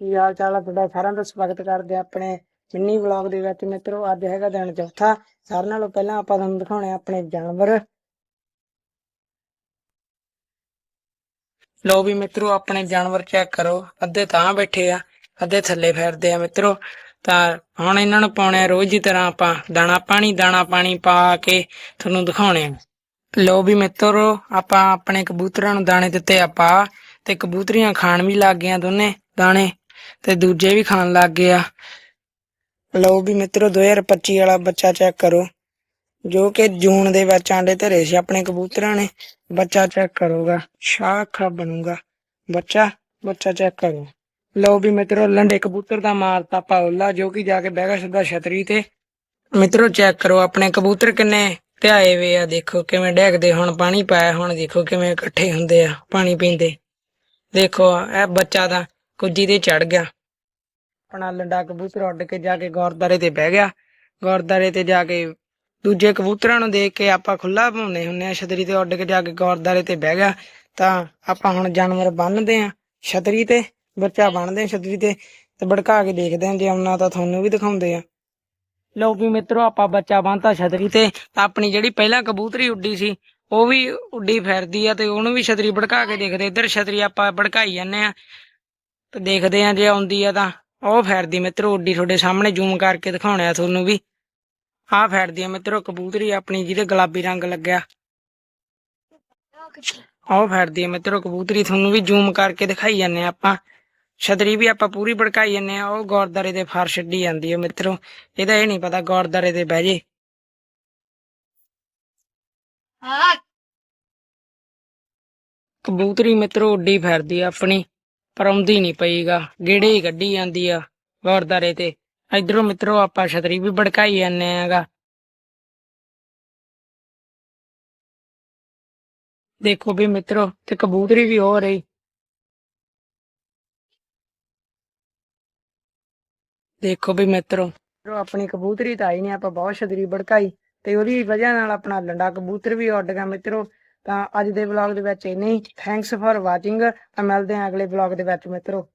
ਕੀ ਹਾਲ ਚਾਲ ਹੈ ਤੁਹਾਡਾ? ਸਾਰਿਆਂ ਦਾ ਸਵਾਗਤ ਕਰਦੇ ਹਾਂ ਆਪਣੇ ਮਿੰਨੀ ਵਲੌਗ ਦੇ ਵਿੱਚ। ਮਿੱਤਰੋ, ਅੱਜ ਹੈਗਾ ਦਿਨ ਚੌਥਾ। ਸਾਰਿਆਂ ਨਾਲੋਂ ਪਹਿਲਾਂ ਆਪਾਂ ਤੁਹਾਨੂੰ ਦਿਖਾਉਣੇ ਆਪਣੇ ਜਾਨਵਰ। ਲੋ ਵੀ ਮਿੱਤਰੋ, ਆਪਣੇ ਜਾਨਵਰ ਚੈੱਕ ਕਰੋ। ਅੱਧੇ ਤਾਂ ਬੈਠੇ ਆ, ਅੱਧੇ ਥੱਲੇ ਫਿਰਦੇ ਆ ਮਿੱਤਰੋ। ਤਾਂ ਹੁਣ ਇਹਨਾਂ ਨੂੰ ਪਾਉਣੇ ਆ ਰੋਜ਼ ਦੀ ਤਰ੍ਹਾਂ ਆਪਾਂ ਦਾਣਾ ਪਾਣੀ ਦਾਣਾ ਪਾਣੀ ਪਾ ਕੇ ਤੁਹਾਨੂੰ ਦਿਖਾਉਣੇ ਆ। ਲੋ ਵੀ ਮਿੱਤਰੋ, ਆਪਾਂ ਆਪਣੇ ਕਬੂਤਰਾਂ ਨੂੰ ਦਾਣੇ ਦਿੱਤੇ ਆਪਾਂ ਤੇ ਕਬੂਤਰੀਆਂ ਖਾਣ ਵੀ ਲੱਗ ਗਈਆਂ ਦੋਨੇ ਦਾਣੇ। ਤੇ ਦੂਜੇ ਵੀ ਖਾਣ ਲੱਗ ਗਏ ਆ। ਲਓ ਵੀ ਮਿੱਤਰੋ 2025 ਵਾਲਾ ਬੱਚਾ ਚੈੱਕ ਕਰੋ। ਜੋ ਕਿ ਜੂਨ ਦੇ ਵਿੱਚ ਆਂਡੇ ਧਰੇ ਸੀ ਆਪਣੇ ਕਬੂਤਰਾਂ ਨੇ, ਬੱਚਾ ਚੈੱਕ ਕਰੋਗਾ, ਸ਼ਾਖਾ ਬਣੂਗਾ। ਬੱਚਾ ਬੱਚਾ ਚੈੱਕ ਕਰੋ। ਲਓ ਵੀ ਮਿੱਤਰੋ, ਲੰਡੇ ਕਬੂਤਰ ਦਾ ਮਾਰਤਾ ਪਾਉਲਾ, ਜੋ ਕਿ ਜਾ ਕੇ ਬਹਿ ਗਿਆ ਸਿੱਧਾ ਛਤਰੀ ਤੇ। ਮਿੱਤਰੋ ਚੈੱਕ ਕਰੋ ਆਪਣੇ ਕਬੂਤਰ ਕਿੰਨੇ ਧਿਆਏ ਵੇ ਆ। ਦੇਖੋ ਕਿਵੇਂ ਡੈਗਦੇ ਹੁਣ, ਪਾਣੀ ਪਾਇਆ ਹੁਣ, ਦੇਖੋ ਕਿਵੇਂ ਇਕੱਠੇ ਹੁੰਦੇ ਆ ਪਾਣੀ ਪੀਂਦੇ। ਦੇਖੋ ਇਹ ਬੱਚਾ ਦਾ ਕੁੱਜੀ ਤੇ ਚੜ ਗਿਆ। ਆਪਣਾ ਲੰਡਾ ਕਬੂਤਰ ਉੱਡ ਕੇ ਜਾ ਕੇ ਗੁਰਦਾਰੇ ਤੇ ਬਹਿ ਗਿਆ। ਗੁਰਦਾਰੇ ਤੇ ਜਾ ਕੇ ਦੂਜੇ ਕਬੂਤਰਾਂ ਨੂੰ ਦੇਖ ਕੇ ਆਪਾਂ ਖੁੱਲਾ ਪਾਉਂਦੇ ਹੁੰਨੇ ਆ ਛਤਰੀ ਤੇ ਉੱਡ ਕੇ ਜਾ ਕੇ ਗੁਰਦਾਰੇ ਤੇ ਬਹਿ ਗਿਆ। ਤਾਂ ਆਪਾਂ ਹੁਣ ਜਾਨਵਰ ਬੰਨਦੇ ਆ ਛਤਰੀ ਤੇ, ਬੱਚਾ ਬੰਨਦੇ ਆ ਛਤਰੀ ਤੇ ਤੇ ਭੜਕਾ ਕੇ ਦੇਖਦੇ ਆ ਜੇ ਆਉਣਾ ਤਾਂ ਤੁਹਾਨੂੰ ਵੀ ਦਿਖਾਉਂਦੇ ਆ ਲਓ ਵੀ ਮਿੱਤਰੋ, ਆਪਾਂ ਬੱਚਾ ਬੰਨਤਾ ਛਤਰੀ ਤੇ। ਆਪਣੀ ਜਿਹੜੀ ਪਹਿਲਾਂ ਕਬੂਤਰੀ ਉੱਡੀ ਸੀ, ਉਹ ਵੀ ਉੱਡੀ ਫਿਰਦੀ ਆ ਤੇ ਉਹਨੂੰ ਵੀ ਛਤਰੀ ਭੜਕਾ ਕੇ ਦੇਖਦੇ। ਇੱਧਰ ਛਤਰੀ ਆਪਾਂ ਭੜਕਾਈ ਜਾਂਦੇ ਆ ਤੇ ਦੇਖਦੇ ਆ ਜੇ ਆਉਂਦੀ ਆ ਤਾਂ। ਉਹ ਫਿਰਦੀ ਮਿੱਤਰੋ ਉੱਡੀ ਤੁਹਾਡੇ ਸਾਹਮਣੇ ਜ਼ੂਮ ਕਰਕੇ ਦਿਖਾਉਣਾ ਤੁਹਾਨੂੰ ਵੀ। ਆਹ ਫਿਰਦੀ ਆ ਮਿੱਤਰੋ ਕਬੂਤਰੀ ਆਪਣੀ ਜਿਹਦੇ ਗੁਲਾਬੀ ਰੰਗ ਲੱਗਿਆ। ਆਹ ਫਿਰਦੀ ਆ ਮਿੱਤਰੋ ਕਬੂਤਰੀ ਤੁਹਾਨੂੰ ਵੀ ਜ਼ੂਮ ਕਰਕੇ ਦਿਖਾਈ ਜਾਂਦੇ ਆ ਆਪਾਂ। ਛਤਰੀ ਵੀ ਆਪਾਂ ਪੂਰੀ ਭੜਕਾਈ ਜਾਂਦੇ ਆ ਉਹ ਗੁਰਦਾਰੇ ਦੇ ਫਰ ਛੱਡੀ ਜਾਂਦੀ ਆ ਮਿੱਤਰੋ। ਇਹਦਾ ਇਹ ਨਹੀਂ ਪਤਾ ਗੁਰਦਾਰੇ ਤੇ ਬਹਿ ਜੇ। ਕਬੂਤਰੀ ਮਿੱਤਰੋ ਉੱਡੀ ਫਿਰਦੀ ਆਪਣੀ। ਪਰ ਆਉਂਦੀ ਨਹੀਂ ਪਈਗਾ। ਗੇੜੇ ਹੀ ਕੱਢੀ ਜਾਂਦੀ ਆ ਗੁਰਦਾਰੇ ਤੇ। ਇਧਰੋਂ ਮਿੱਤਰੋ, ਆਪਾਂ ਛਤਰੀ ਵੀ ਭੜਕਾਈ ਜਾਂਦੇ ਆਗਾ। ਦੇਖੋ ਵੀ ਮਿੱਤਰੋ, ਤੇ ਕਬੂਤਰੀ ਵੀ ਹੋ ਰਹੀ। ਦੇਖੋ ਵੀ ਮਿੱਤਰੋ ਮਿੱਤਰੋ, ਆਪਣੀ ਕਬੂਤਰੀ ਤਾਂ ਆਈ ਨਹੀਂ ਆਪਾਂ ਬਹੁਤ ਛਤਰੀ ਭੜਕਾਈ। ਤੇ ਉਹਦੀ ਵਜ੍ਹਾ ਨਾਲ ਆਪਣਾ ਲੰਡਾ ਕਬੂਤਰ ਵੀ ਉੱਡ ਗਿਆ ਮਿੱਤਰੋ। ਤਾਂ ਅੱਜ ਦੇ ਵਲੌਗ ਦੇ ਵਿੱਚ ਇੰਨੇ ਹੀ। ਥੈਂਕਸ ਫॉर ਵਾਚਿੰਗ ਮਿਲਦੇ ਹਾਂ ਅਗਲੇ ਵਲੌਗ ਦੇ ਵਿੱਚ ਮਿੱਤਰੋ।